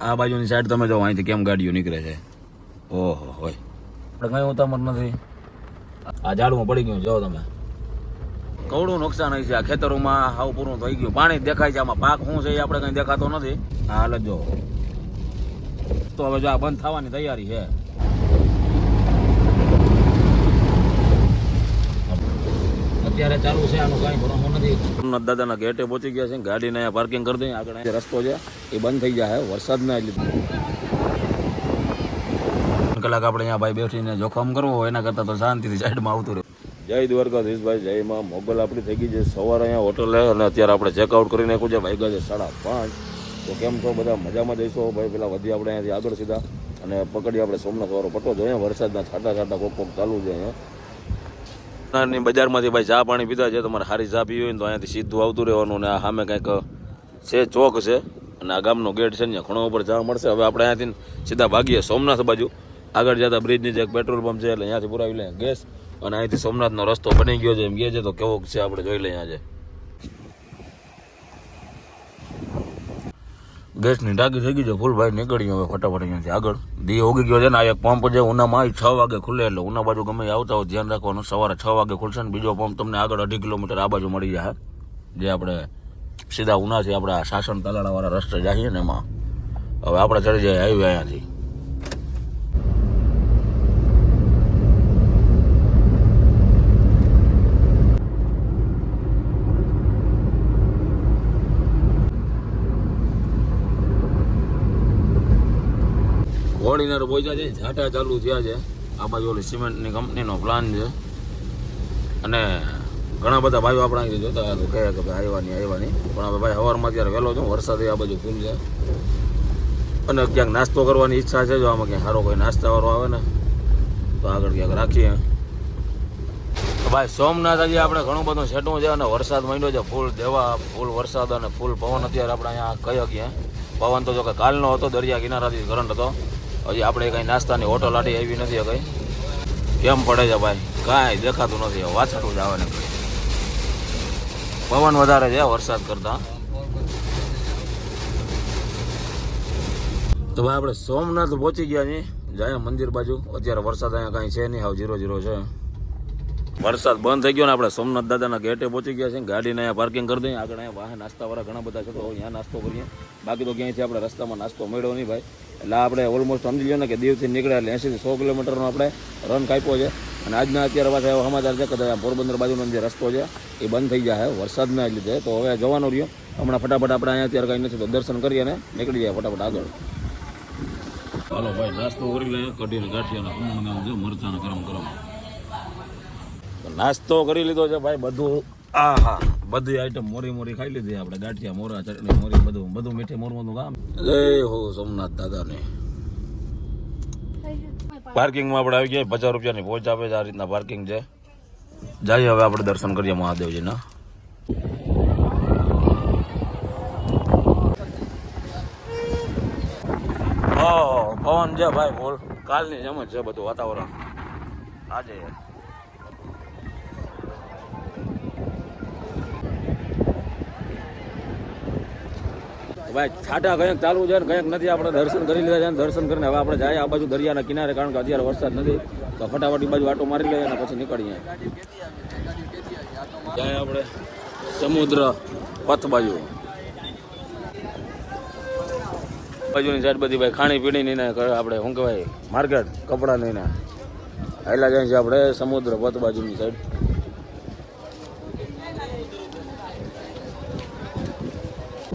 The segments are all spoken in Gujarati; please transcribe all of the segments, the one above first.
આ બાજુની સાઈડ તમે જો અહીંથી કેમ ગાડીઓ નીકળે છે? ઓહો હોય. આપણે કઈ ઉતામર નથી. આ ઝાડમાં પડી ગયું જો તમે. કવડું નુકસાન હોય છે આ ખેતરોમાં હાવ પૂરું થઈ ગયું. પાણી દેખાય છે આમાં પાક શું છે એ આપણે કઈ દેખાતો નથી. આ હાલત જો તો હવે જો આ બંધ થવાની તૈયારી છે. અત્યારે ચાલુ છે આનું કાંઈ નથી દાદાના ગેટે પહોંચી ગયા છે. ગાડીને અહીંયા પાર્કિંગ કરી દઈએ. આગળ રસ્તો છે, એ બંધ થઈ જાય. વરસાદના લીધે. કલાક આપણે અહીંયા ભાઈ બેસીને જોખમ કરવો હોય, એના કરતાં તો શાંતિથી સાઈડમાં આવતું રહે. જય દ્વારકાધીશભાઈ, જય માં. મોગલ આપણી થઈ ગઈ છે. સવારે અહીંયા હોટલે અને અત્યારે આપણે ચેકઆઉટ કરીને નાખ્યું છે. ભાઈ છે સાડા પાંચ. તો કેમ છો? બધા મજામાં જઈશો? ભાઈ, પેલા વધી આપણે અહીંયાથી આગળ સીધા. અને પકડી આપણે સોમનાથ વાળો પટ્ટો. જોઈએ વરસાદના છાટા છાટા કોક કોક ચાલુ છે અહીંયા. ની બજારમાંથી ભાઈ ચા પાણી પીધા છે તમારે સારી ચા પીવી હોય તો અહીંયાથી સીધું આવતું રહેવાનું ને આ સામે કંઈક છે, ચોક છે. અને આ ગામનો ગેટ છે ને ખૂણા ઉપર જવા મળશે. હવે આપણે અહીંયાથી સીધા ભાગીએ સોમનાથ બાજુ. આગળ જતા બ્રિજની જે એક પેટ્રોલ પંપ છે, એટલે અહીંયાથી પુરાવી લઈએ ગેસ. અને અહીંથી સોમનાથનો રસ્તો બની ગયો છે, એમ કહે છે, તો કેવો છે, આપણે જોઈ લઈએ આજે. ગેસની ટાંકી થઈ ગઈ છે ફૂલ ભાઈ નીકળી હવે ફટાફટ અહીંયાથી આગળ દી ઉગી ગયો છે ને, આ એક પંપ છે, ઉનામાં છ વાગે ખુલે એટલે ઉના બાજુ ગમે આવતા હોય, ધ્યાન રાખવાનું, સવારે છ વાગે ખુલશે ને, બીજો પંપ તમને આગળ અઢી કિલોમીટર આ બાજુ મળી જાય. જે આપણે સીધા ઉનાથી આપણે આ સાસણ તલાડાવાળા રસ્તે જઈએ ને એમાં. હવે આપણે ચડી જાય હાઈવે અહીંયાથી. હોળીનાર પહોંચ્યા છે, ઝાટા ચાલુ થયા છે. આ બાજુ ઓલી સિમેન્ટની કંપનીનો પ્લાન છે. અને ઘણા બધા ભાઈઓ આપણા જોતા હતા કહે કે ભાઈ આવ્યા નહીં આવ્યા નહીં પણ હવે ભાઈ સવારમાં અત્યારે વહેલો છું, વરસાદ આ બાજુ ફૂલ છે. અને ક્યાંક નાસ્તો કરવાની ઈચ્છા છે, જો આમાં ક્યાંક સારો કોઈ નાસ્તાવાળો આવે ને, તો આગળ ક્યાંક રાખીએ. ભાઈ સોમનાથ આજે આપણે ઘણું બધું છેટું છે, અને વરસાદ માંડ્યો છે, ફૂલ દેવા, ફૂલ વરસાદ અને ફૂલ પવન. અત્યારે આપણે અહીંયા કયો ગયા પવન તો જો કે કાલનો હતો, દરિયા કિનારાથી કરંટ હતો. હજી આપણે કંઈ નાસ્તાની હોટલ આડી આવી નથી કંઈ. કેમ પડે છે ભાઈ? કાંઈ દેખાતું નથી વાછટું જ આવે ને પવન વધારે છે વરસાદ કરતા. તો ભાઈ આપણે સોમનાથ પહોંચી ગયા છીએ. જાય મંદિર બાજુ. અત્યારે વરસાદ અહીંયા કાંઈ છે નહીં, હાવ ઝીરો ઝીરો છે. વરસાદ બંધ થઈ ગયો ને આપણે સોમનાથ દાદાના ગેટે પહોંચી ગયા છે ગાડીને અહીંયા પાર્કિંગ કરી દઈએ. આગળ અહીંયા વાહન નાસ્તાવાળા ઘણા બધા છે તો અહીંયા નાસ્તો કરીએ. બાકી તો ક્યાંયથી આપણે રસ્તામાં નાસ્તો મળ્યો નહીં ભાઈ. એટલે આપણે ઓલમોસ્ટ સમજી લો ને કે દીવથી નીકળ્યા એટલે એંશીથી સો કિલોમીટરનો આપણે રન કાપ્યો છે. અને આજના અત્યારે પાછા એવો સમાચાર છે કે પોરબંદર બાજુનો જે રસ્તો છે એ બંધ થઈ જાય વરસાદના લીધે. તો હવે જવાનું રહ્યો. હમણાં ફટાફટ આપણે અહીંયા અત્યારે કંઈ નથી તો દર્શન કરીએ અને નીકળી જાય ફટાફટ આગળ. ચાલો ભાઈ, નાસ્તો કરી લઈએ. કઢીને ગાંઠિયાના મરચાના ગરમ ગરમ. નાસ્તો કરી લીધો છે ભાઈ બધું. આ હા. બધી આઈટમ મોરી મોરી ખાઈ લીધી આપણે. ગાંઠિયા મોરા ચટણી મોરી બધું. બધું મીઠે મોરવાનું કામ. જય હો સોમનાથ દાદાને. પાર્કિંગમાં આપણે આવી ગયા. પચાસ રૂપિયાની પહોંચ આપે છે. આ રીતના પાર્કિંગ છે. જઈએ હવે આપણે દર્શન કરીએ મહાદેવજીના. પવન છે ભાઈ બોલ. કાલની જેમ જ છે બધું વાતાવરણ. આજે ભાઈ, છાટા કંઈક ચાલુ છે ને કંઈક નથી. આપણે દર્શન કરી લીધા છે દર્શન કરીને હવે આપણે જાય આ બાજુ દરિયાના કિનારે, કારણ કે અત્યારે વરસાદ નથી. તો ફટાફટ બાજુ આટો મારી લઈએ અને પછી નીકળીએ. જાય આપણે સમુદ્ર પથ બાજુ બાજુની સાઈડ બધી ભાઈ ખાણી પીણીની ને આપણે શું કહેવાય, માર્કેટ, કપડાની ને. આયલા જાય છે આપણે સમુદ્ર પથ બાજુની સાઈડ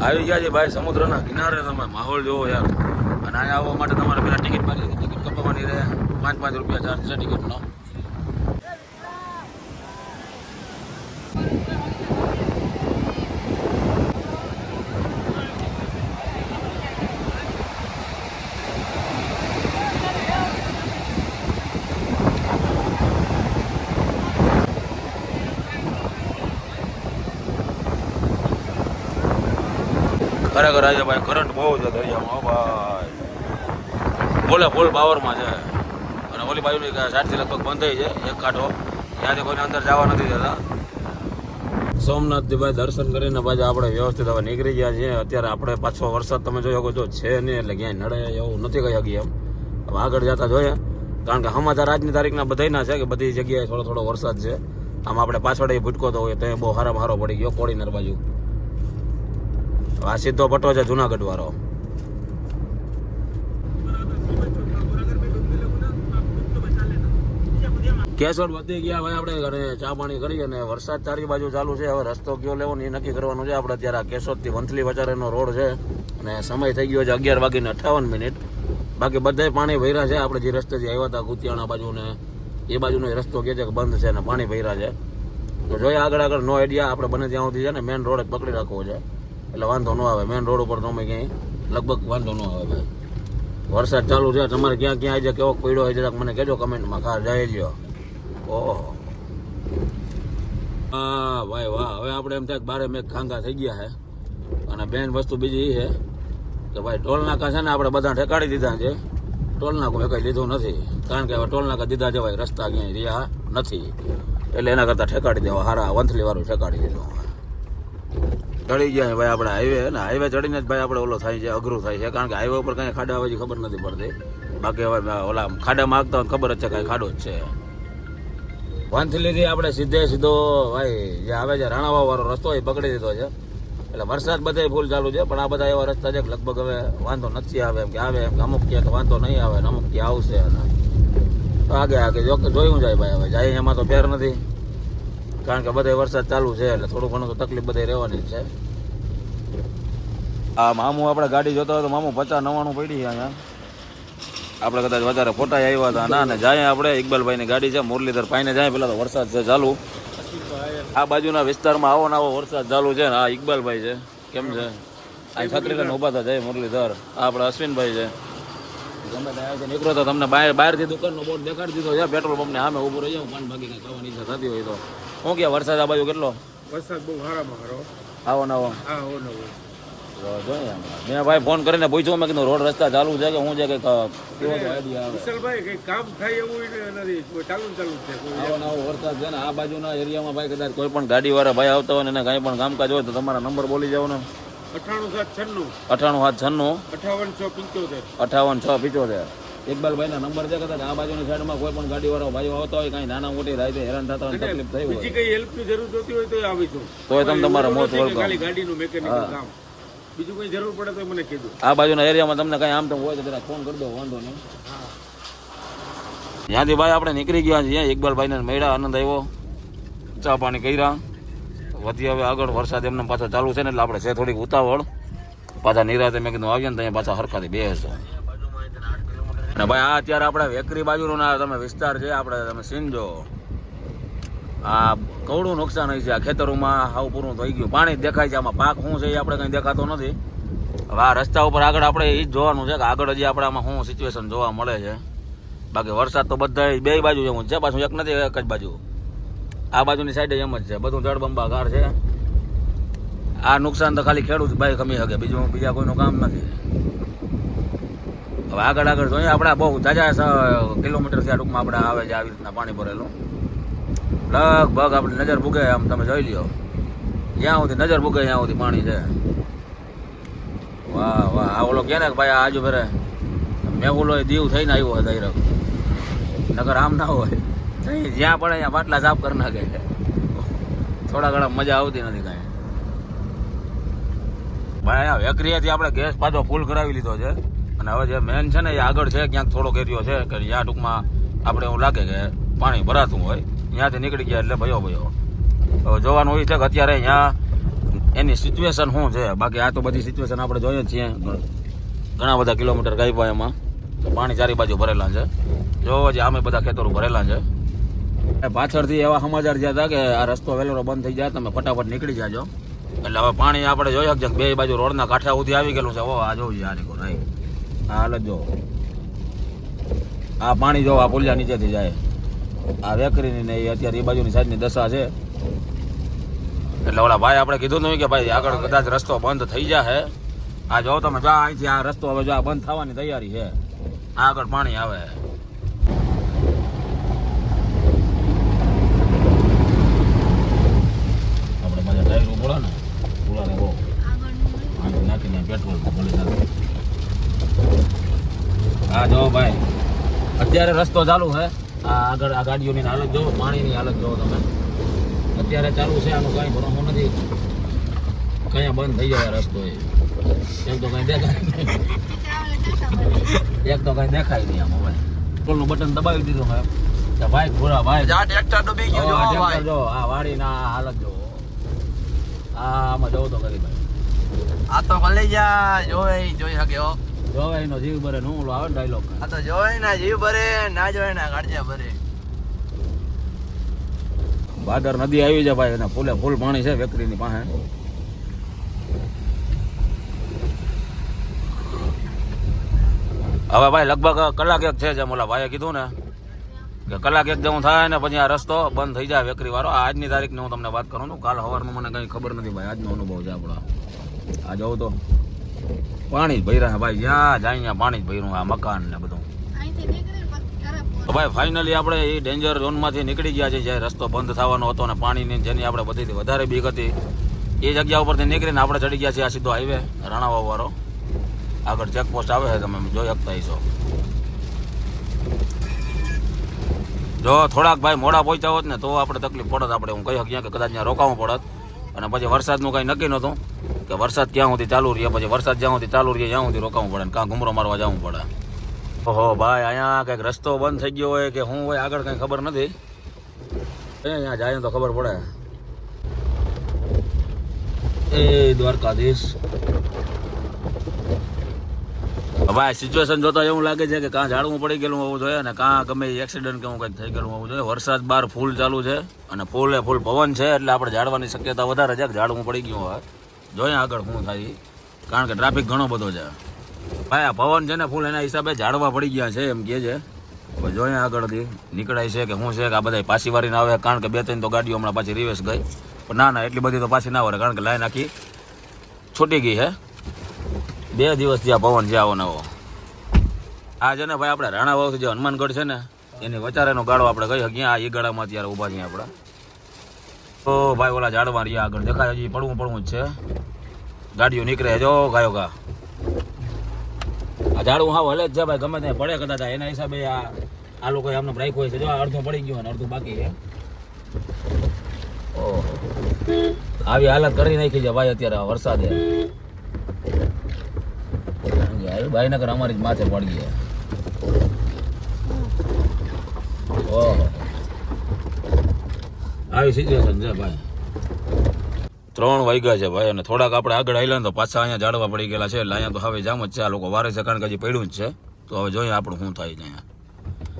આવી ગયા છે ભાઈ, સમુદ્રના કિનારે તમે માહોલ જોવો યાર. અને અહીંયા આવવા માટે તમારે પેલા ટિકિટ મારી ટિકિટ કપાવવાની રહે. પાંચ પાંચ રૂપિયા ચાર્જ છે ટિકિટનો ખરેખર આજે ભાઈ કરંટ બહુ છે દરિયામાં ભાઈ. ફૂલે ફૂલ પાવરમાં છે. અને ઓલી બાજુની સાઠથી લગભગ બંધ થઈ છે, એક કાંઠો. ત્યાંથી કોઈને અંદર જવા નથી દેતા. સોમનાથથી ભાઈ દર્શન કરીને પાછા આપણે વ્યવસ્થિત હવે નીકળી ગયા છીએ. અત્યારે આપણે પાછો વરસાદ તમે જોયો શકો જો છે નહીં એટલે ક્યાંય નડે એવું નથી કહી શકીએ એમ. હવે આગળ જતા જોઈએ. કારણ કે સમાચાર આજની તારીખના બધાયના છે કે બધી જગ્યાએ થોડો થોડો વરસાદ છે. આમ આપણે પાછળ એ ભૂટકો તો હોય તો એ બહુ હારામાં હારો પડી ગયો, કોડીનર બાજુ. હવે આ સીધો પટ્ટો છે જુનાગઢ વાળો. કેસર વધી ગયા ભાઈ આપણે ઘરે, ચા પાણી કરીએ અને વરસાદ ચારી બાજુ ચાલુ છે, હવે રસ્તો કયો લેવો એ નક્કી કરવાનું છે. આપણે અત્યારે આ કેશોદથી વંથલી વચારેનો રોડ છે અને સમય થઈ ગયો છે અગિયાર વાગીને અઠાવન મિનિટ. બાકી બધાય પાણી ભર્યા છે. આપણે જે રસ્તેથી આવ્યા હતા કુતિયાણા બાજુ ને એ બાજુનો રસ્તો કહે છે કે બંધ છે અને પાણી ભર્યા છે. તો જોઈએ આગળ આગળ, નો આઈડિયા આપણે બને ત્યાં સુધી છે ને મેન રોડ જ પકડી રાખવો છે. એટલે વાંધો ન આવે મેન રોડ ઉપર તમે ક્યાંય, લગભગ વાંધો ન આવે ભાઈ. વરસાદ ચાલુ છે, તમારે ક્યાં ક્યાં આજે કેવો પડ્યો હોય જરાક મને કહેજો કમેન્ટમાં ખા જાય લ્યો. ઓહો. હા, ભાઈ, વાહ, હવે આપણે એમ થાય બારે મેઘ ખાંગા થઈ ગયા છે. અને બેન વસ્તુ બીજી એ છે કે ભાઈ, ટોલ નાકા છે ને આપણે બધા ઠેકાડી દીધા છે. ટોલ નાકું કંઈ લીધું નથી. કારણ કે હવે ટોલ નાકા દીધા જવાય રસ્તા ક્યાંય રહ્યા નથી. એટલે એના કરતાં ઠેકાડી દેવા, હારા વંથલી વાળું ઠેકાડી દીધું. ચડી ગયા ભાઈ આપણે હાઈવે ને હાઈવે ચડીને જ ભાઈ આપણે ઓલો થાય છે, અઘરું થાય છે. કારણ કે હાઈવે ઉપર કઈ ખાડા છે ખબર નથી પડતી. બાકી હવે ઓલા ખાડામાં આગતા હોય ખબર જ છે કઈ ખાડો જ છે. વાંથલીથી આપણે સીધે સીધો ભાઈ, જે આવે છે રાણાવા વાળો રસ્તો એ પકડી દીધો છે. એટલે વરસાદ બધે ફૂલ ચાલુ છે, પણ આ બધા એવા રસ્તા છે કે લગભગ હવે વાંધો નથી આવે, એમ કે આવે, એમ કે અમુક ક્યાંક વાંધો નહીં આવે અમુક ક્યાં આવશે. અને આગે આગે જોયું જાય ભાઈ હવે, જાય એમાં તો ફેર નથી. કારણ કે બધે વરસાદ ચાલુ છે એટલે થોડું ઘણું તો તકલીફ બધે રહેવાની છે. આ મામું આપણે ગાડી જોતા હોય તો મામું પચાસ નવ્વાણું પડી અહીંયા. આપણે કદાચ વધારે ફોટા આવ્યા હતા. ના, ને, જાય આપણે ઇકબાલભાઈની ગાડી છે, મુરલીધર ભાઈને જાય. પેલા તો વરસાદ છે ચાલુ. આ બાજુના વિસ્તારમાં આવો ને આવો વરસાદ ચાલુ છે ને આ ઇકબાલભાઈ છે. કેમ છે? આ છત્રી લઈને ઊભા હતા જય મુરલીધર. આ આપણે અશ્વિનભાઈ છે. નીકળો તો તમને બહાર, બહારથી દુકાનનો બોર્ડ દેખાડી દીધો છે. પેટ્રોલ પંપને સામે ઊભું રહી જાઉં. પણ બાકી કંઈ ખાવાની ઈચ્છા થતી હોય તો. શું કે વરસાદ આ બાજુ કેટલો? વરસાદ બહુ હારામાં હારો. આવો નવો આવો. નવો. મેં ભાઈ ફોન કરીને પૂછ્યું મેં કીધું રોડ રસ્તા ચાલુ છે કે હું છે? કે કેવો આઈડિયા આવે? વિશાલભાઈ કઈ કામ થાય એવું નથી ચાલુ ચાલુ છે આવો નવો વરસાદ છે ને આ બાજુના એરિયામાં ભાઈ કદાચ કોઈ પણ ગાડી વાળા ભાઈ આવતા હોય ને એને કાંઈ પણ કામકાજ હોય તો તમારા નંબર બોલી જાવ ને. અઠાણું સાત છન્નું. અઠાણું સાત છન્નું. અઠાવન છ પંચોતેર. અઠાવન છ પિચોતેર. ઇકબાલભાઈના નંબર છે કદાચ આ બાજુની સાઈડમાં કોઈ પણ ગાડી વાળો ભાઈઓ આવતા હોય કાંઈ નાના મોટી રાતે હેરાન થતા હોય તકલીફ થઈ હોય. બીજી કઈ હેલ્પની જરૂર જોતી હોય તો આવીશું તોય તમે તમારા મોત. ખાલી ગાડીનું મેકેનિકલ કામ. બીજું કઈ જરૂર પડે તો મને કીધું આ બાજુના એરિયામાં તમને કાંઈ આમ તો હોય તો જરા ફોન કરી દો વાંધો નહીં. ત્યાંથી ભાઈ આપણે નીકળી ગયા છીએ ઇકબાલભાઈને મળ્યા આનંદ આવ્યો ચા પાણી કર્યા. વધી હવે આગળ વરસાદ એમને પાછો ચાલુ છે ને એટલે આપણે છે થોડીક ઉતાવળ. પાછા નિરાતે મેં કીધું આવીએ ને ત્યાં પાછા હરખાથી બેસો અને ભાઈ, આ અત્યારે આપણે વેકરી બાજુનો ના તમે વિસ્તાર છે, આપણે તમે સીનજો આ કવડું નુકસાન હોય છે, આ ખેતરોમાં હાવ પૂરું થઈ ગયું. પાણી જ દેખાય છે, આમાં પાક શું છે એ આપણે કંઈ દેખાતો નથી. હવે આ રસ્તા ઉપર આગળ આપણે એ જ જોવાનું છે કે આગળ હજી આપણે આમાં શું સિચ્યુએશન જોવા મળે છે. બાકી વરસાદ તો બધા બે બાજુ જેવું છે પાછું એક નથી, એક જ બાજુ. આ બાજુની સાઈડે એમ જ છે, બધું જળબંબાકાર છે. આ નુકસાન તો ખાલી ખેડૂત ભાઈ કમી શકે, બીજું, બીજા કોઈનું કામ નથી. હવે આગળ આગળ જોઈએ. આપણા બહુ જાજા કિલોમીટર થયા ટૂંકમાં આપણે આવે છે આવી રીતના પાણી ભરેલું. લગભગ આપણે નજર ભૂગે આમ તમે જોઈ લ્યો. જ્યાં સુધી નજર ભૂગે ત્યાં સુધી પાણી છે. વાહ વાહ. આ ઓલો કે ને ભાઈ આજુ ફેરે મેહુલો એ દીવ થઈને આવ્યો હોય દૈરક નગર આમ ના હોય. જ્યાં પડે ત્યાં બાટલા સાફ કરી નાખે. થોડા ઘણા મજા આવતી નથી કાંઈ. ભાઈ વેકરીયાથી આપણે ગેસ પાછો ફૂલ કરાવી લીધો છે. અને હવે જે મેન છે ને એ આગળ છે, ક્યાંક થોડો એરિયો છે કે જ્યાં ટૂંકમાં આપણે એવું લાગે કે પાણી ભરાતું હોય, ત્યાંથી નીકળી ગયા એટલે ભયો ભયો. હવે જોવાનું એ છે કે અત્યારે અહીંયા એની સિચ્યુએશન શું છે? બાકી આ તો બધી સિચ્યુએશન આપણે જોઈએ છીએ. ઘણા બધા કિલોમીટર કાપ્યા એમાં. પાણી ચારી બાજુ ભરેલા છે. જો જે આમે બધા ખેતરો ભરેલા છે. એ પાછળથી એવા સમાચાર જ્યાં હતા કે આ રસ્તો વેલેરો બંધ થઈ જાય, તમે ફટાફટ નીકળી જાજો. એટલે હવે પાણી આપણે જોઈ શકીએ બે બાજુ રોડના કાંઠા સુધી આવી ગયેલું છે. ઓ આ જોવું છે, આ નીકો હાલત જો આ પાણી જો આ પુલિયા નીચેથી જાય. આ વેકરીની ને અત્યારે એ બાજુની સાઈડની દશા છે. એટલે ઓલા ભાઈ આપણે કીધું નહીં કે ભાઈ આગળ કદાચ રસ્તો બંધ થઈ જાય આ જો તમે જો અહીંથી આ રસ્તો હવે જો આ બંધ થવાની તૈયારી છે. આ આગળ પાણી આવે. આપણે પાછા ટાયર પડે ને. પુલાને બહુ નાખીને પેટ્રોલ ભલે ચાલે. હા જો ભાઈ. અત્યારે રસ્તો ચાલુ છે આ આગળ આ ગાડીઓની હાલત જોવો પાણીની હાલત જોવો તમે. અત્યારે ચાલુ છે આનું કાંઈ ભરોસો નથી. કયા બંધ થઈ જાય રસ્તો એ. એમ તો કઈ દેખાય એક તો કઈ દેખાય નહીં આમાં ભાઈ. પેટ્રોલનું બટન દબાવી દીધું હોય ભાઈ ભૂરા ભાઈ. જા ટ્રેક્ટર ડૂબી ગયો જો આ ભાઈ. જો આ વાડીના હાલત જો આ આમાં જવું તો કરી ભાઈ. આ તો ભલે જા જોઈ જોઈ શકે હો નો જીવ બરે નું ઓલો આવે ડાયલોગ આ તો જોવાય ના જીવ ભરે ના જોવાય ના કાઢજે ભરે ભાદર નદી આવી છે ભાઈ અને ફૂલે ફૂલ પાણી છે વેકરીની પાસે. હવે ભાઈ લગભગ કલાક એક છે જેમ ઓલા ભાઈએ કીધું ને કે કલાક એક જેવું થાય ને પછી આ રસ્તો બંધ થઈ જાય વેકરી વાળો. આજની તારીખની હું તમને વાત કરું છું. કાલ સવારનું મને કઈ ખબર નથી ભાઈ આજનો અનુભવ છે આપણો. આ જવું તો. પાણી જ ભર્યા ભાઈ જ્યાં જાય ત્યાં પાણી જ ભર્યું આ મકાન ને બધું. તો ભાઈ ફાઇનલી આપણે એ ડેન્જર ઝોનમાંથી નીકળી ગયા છે જે રસ્તો બંધ થવાનો હતો અને પાણીની જેની આપણે બધીથી વધારે બીક હતી. એ જગ્યા ઉપરથી નીકળીને આપણે ચડી ગયા છીએ આ સીધો હાઈવે રાણાવા વાળો. આગળ ચેકપોસ્ટ આવે છે તમે જોઈ શકતા હશો. જો થોડાક ભાઈ મોડા પહોંચ્યા હોત ને તો આપણે તકલીફ પડત આપણે હું કહી શકીએ કે કદાચ ત્યાં રોકાવું પડત. અને પછી વરસાદનું કંઈ નક્કી નહોતું. કે વરસાદ ક્યાં સુધી ચાલુ રહે? પછી વરસાદ જ્યાં સુધી ચાલુ રહે, ત્યાં સુધી રોકાવું પડે કાં ઘૂમરો મારવા જવું પડે? ઓહો, ભાઈ, અહીંયા કંઈક રસ્તો બંધ થઈ ગયો હોય કે શું હોય, આગળ કંઈ ખબર નથી. એ, અહીંયા જાય તો ખબર પડે. એ, દ્વારકાધીશ. ભાઈ સિચ્યુએશન જોતા એવું લાગે છે કે કાં ઝાડવું પડી ગયેલું હોવું જોઈએ અને કાં ગમે એક્સિડન્ટ કે હું કંઈક થઈ ગયેલું હોવું જોઈએ. વરસાદ બહાર ફૂલ ચાલુ છે અને ફૂલે ફૂલ પવન છે એટલે આપણે ઝાડવાની શક્યતા વધારે છે કે ઝાડવું પડી ગયું હોય. જોઈએ આગળ શું થાય કારણ કે ટ્રાફિક ઘણો બધો છે. ભાઈ, આ પવન છે ને ફૂલ એના હિસાબે ઝાડવા પડી ગયા છે, એમ કહે છે. હવે જોઈએ આગળથી નીકળાય છે કે શું છે કે આ બધા પાછી વારીને આવે, કારણ કે બે ત્રણ તો ગાડીઓ હમણાં પાછી રિવેસ ગઈ. પણ ના ના, એટલી બધી તો પાછી ના વળે કારણ કે લાઈન આખી છૂટી ગઈ છે. બે દિવસ ત્યાં પવન છે આવો નવો આ છે ને ભાઈ, આપણે રાણાવાવથી જે હનુમાનગઢ છે ને, એની વચારેનો ગાળો આપણે કહી શકીએ આ એ ગાળામાં અત્યારે ઊભા છીએ આપણે. તો ભાઈ, ઓલા ઝાડમાં રહ્યા આગળ દેખાય, હજી પડવું પડવું જ છે. ગાડીઓ નીકળે જો, ગાયો ગા. આ ઝાડવું હાવ હલે જ છે ભાઈ, ગમે ત્યાં પડે કદાચ એના હિસાબે આ આ લોકો આમને રાખ્યું હોય છે. જો અડધું પડી ગયું અને અડધું બાકી છે. આવી હાલત કરી નાખી છે ભાઈ અત્યારે વરસાદે. ભાઈ નગર અમારી જ માથે પડી ગયા ઓહો આવી સિચ્યુએશન છે ભાઈ. ત્રણ વાગ્યા છે ભાઈ અને થોડાક આપણે આગળ આવેલા ને તો પાછા અહીંયા ઝાડવા પડી ગયેલા છે એટલે અહીંયા તો હવે જામ જ છે. આ લોકો વારે છે કારણ કે હજી પડ્યું જ છે. તો હવે જોઈએ આપણું શું થાય છે અહીંયા.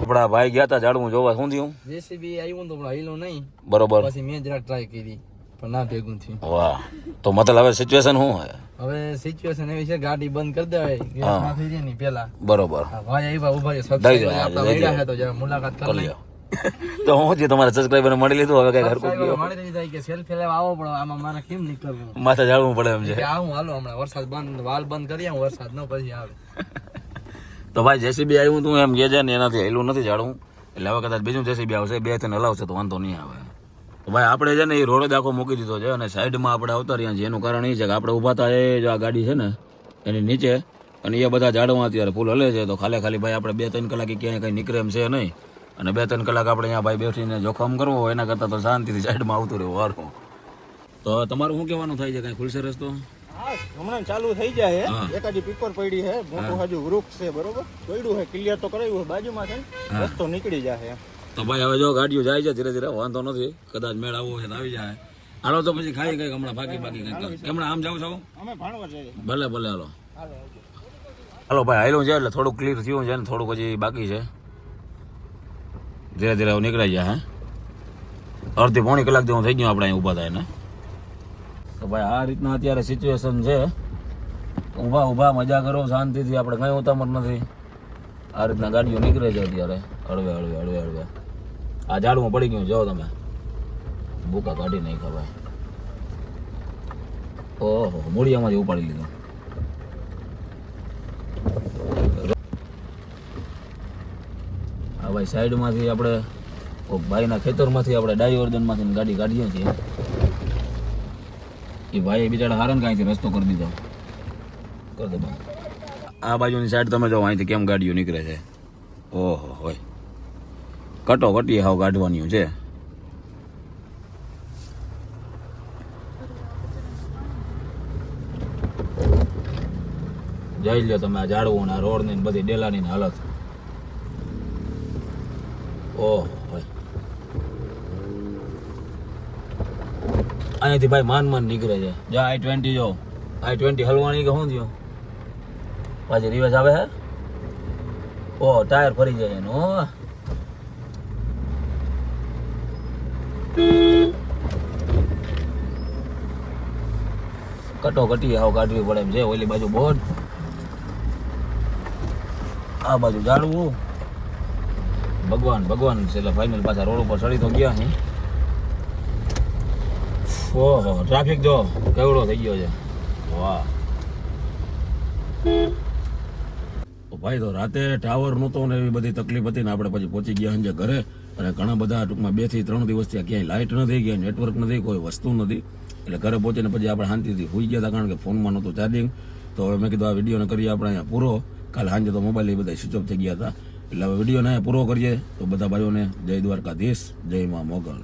આપણા ભાઈ ગયા હતા જાડવું જોવા શું થયું? જેસીબી આવ્યું તો પણ હિલો નહીં. બરોબર. પછી મેં જરા ટ્રાય કરી પણ ના ભેગું થયું. વાહ. તો મતલબ હવે સિચ્યુએશન શું હોય? હવે સિચ્યુએશન એવી છે ગાડી બંધ કરી દેવાય. ગેસ હા. થઈ જાય ને પેલા બરોબર. ભાઈ આવ્યા ઊભા છે તો જરા મુલાકાત કરી લ્યો. તો હું જે તમારા સબસ્ક્રાઇબર મળી લીધું હવે કઈ હરકું સબસ્ક્રાઇબર ગયો. મળી લીધું કે સેલ્ફી લેવા આવો પણ આમાં મારે કેમ નીકળવું? માથે જાળવું પડે એમ છે. આવું હાલો હમણાં વરસાદ બંધ વાલ બંધ કરી આવું વરસાદ નો પછી આવે. તો ભાઈ જેસીબી આવ્યું તું એમ કે છે ને એનાથી હેલું નથી જાળવું. એટલે હવે કદાચ બીજું જેસીબી આવશે બે ત્રણ હલાવશે તો વાંધો નહીં આવે. ભાઈ આપણે છે ને એ રોડ જ આખો મૂકી દીધો છે અને સાઈડમાં આપણે આવતા રહ્યા છીએ. એનું કારણ એ છે કે આપણે ઊભા હતા એ જો આ ગાડી છે ને એની નીચે. અને એ બધા ઝાડવા અત્યારે ફૂલ હલે છે તો ખાલી ખાલી ભાઈ આપણે બે ત્રણ કલાકે ક્યાંય કંઈ નીકળે એમ છે નહીં. અને બે ત્રણ કલાક આપણે અહીંયા ભાઈ બેસીને જોખમ કરવો હોય એના કરતાં તો શાંતિથી સાઈડમાં આવતું રહેવું વારું તો તમારું શું કહેવાનું થાય છે કાંઈ ખુલશે રસ્તો? હમણાં ચાલુ થઈ જાય. છે એકાદી પીપર પડી છે મોટું હજુ વૃક્ષ છે બરોબર? પડ્યું છે ક્લિયર તો કરાયું છે બાજુમાં છે રસ્તો નીકળી જાય તો ભાઈ હવે જો ગાડીઓ જાય છે ધીરે ધીરે વાંધો નથી. કદાચ મેળ આવવો હોય તો આવી જાય. હાલો તો પછી ખાઈ કંઈક હમણાં બાકી બાકી કંઈક. હમણાં આમ જાવ છો? અમે ભાણવા જઈએ. ભલે ભલે હાલો. હાલો ભાઈ હાલ્યું છે એટલે થોડુંક ક્લિયર થયું છે ને થોડુંક હજી બાકી છે. ધીરે ધીરે હવે નીકળાઈ જાય હે? અડધી પોણી કલાક જેવું થઈ ગયું આપણે અહીં ઊભા થાય ને તો ભાઈ, આ રીતના અત્યારે સિચ્યુએશન છે. ઊભા ઊભા મજા કરો, શાંતિથી. આપણે કંઈ ઉતામર નથી. આ રીતના ગાડીઓ નીકળે છે અત્યારે. હળવે હળવે હળવે હળવે. આ ઝાડમાં પડી ગયું જાઓ તમે. ભૂકા કાઢી નહીં ખવાય ઓહો, મૂળિયામાંથી ઉપાડી લીધું. ભાઈ સાઈડમાંથી આપણે ભાઈના ખેતરમાંથી આપણે ડાયવર્જનમાંથી ગાડી કાઢીએ છીએ. એ ભાઈ બિચારા હારણ કાંઈથી રસ્તો કરી દીધો. કરી દે આ બાજુની સાઈડ તમે જાઓ અહીંથી કેમ ગાડીઓ નીકળે છે? ઓહો હોય. કટો કટી હાવ કાઢવાની છે. જઈ લો તમે આ ઝાડવું ને રોડ ને બધી ડેલાની હાલત. ઓહો અહીંયાથી ભાઈ માન માન નીકળે છે. જો આઈ ટ્વેન્ટી જો. આઈ ટ્વેન્ટી હલવાની કે શું થયું? પાછી રિવેશ આવે હે? ઓ ટાયર ફરી જાય એનું. કટો કટી આવ કાઢવી પડે એમ છે, ઓલી બાજુ બોર્ડ. આ બાજુ જાળવું. ભગવાન ભગવાન એટલે ફાઇનલ પાછા રોડ ઉપર ચડી તો ગયા હે. ઓહો ટ્રાફિક જો કેવડો થઈ ગયો છે. વાહ. ભાઈ તો રાતે ટાવર નહોતો ને એવી બધી તકલીફ હતી ને આપણે પછી પહોંચી ગયા સાંજે ઘરે. અને ઘણા બધા ટૂંકમાં બેથી ત્રણ દિવસ ત્યાં ક્યાંય લાઇટ નથી, ક્યાંય નેટવર્ક નથી, કોઈ વસ્તુ નથી. એટલે ઘરે પહોંચીને પછી આપણે શાંતિથી હોઈ ગયા હતા કારણ કે ફોનમાં નહોતું ચાર્જિંગ તો હવે મેં કીધું આ વિડીયોને કરીએ આપણે અહીંયા પૂરો. કાલે સાંજે તો મોબાઈલ એ બધા સ્વિચ ઓફ થઈ ગયા હતા. એટલે હવે વિડીયોને ને પૂરો કરીએ. તો બધા ભાઈઓને જય દ્વારકાધીશ જય મા મોગલ.